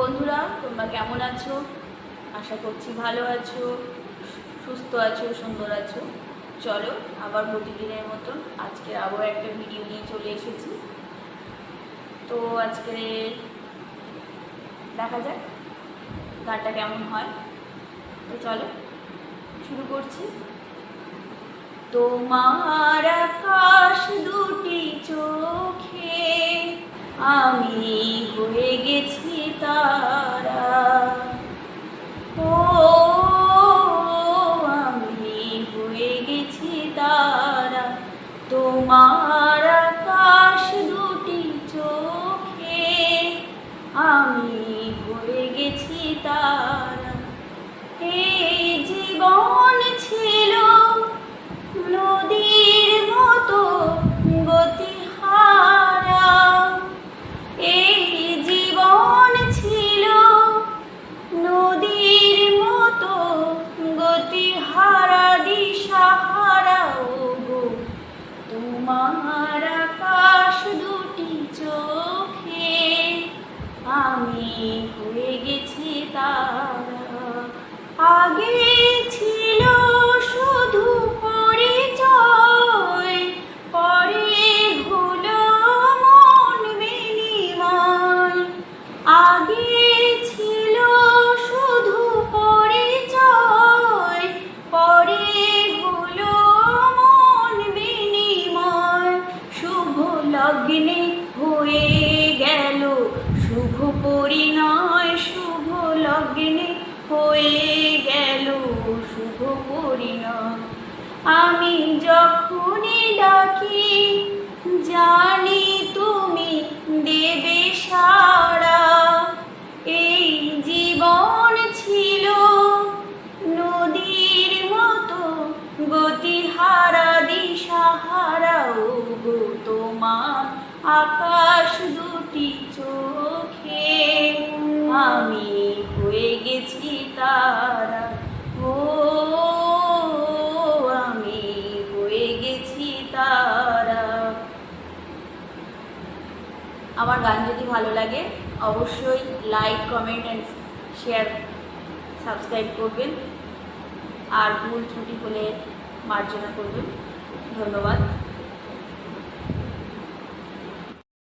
বন্ধুরা, তোমরা কেমন আছো? আশা করছি ভালো আছো, সুস্থ আছো, সুন্দর আছো। চলো, আবার প্রতিদিনের মতন আজকে আবার একটা ভিডিও নিয়ে চলে এসেছি। তো আজকে দেখা যাক, গানটা কেমন হয়। তো চলো, শুরু করছি। তোমার আকাশ দুটি চোখে, আমি তোমার আকাশ দুটি চোখে আমি হয়ে গেছি তারা। এই তোমার আকাশ দুটি চোখে আমি হয়ে গেছি তারা। আগে ছিল লগ্নে হয়ে গেল। শুভ পরিণয়, শুভ লগ্নে হয়ে গেল। শুভ পরিণয়। আমি যখনই ডাকি জানি আকাশ দুটি চোখে, আমি হয়ে গেছি তারা। ও, আমি হয়ে গেছি তারা। আমার গান যদি ভালো লাগে, অবশ্যই like comment and share subscribe করবেন। আর ভুল ত্রুটি হলে মার্জনা করবেন। ধন্যবাদ।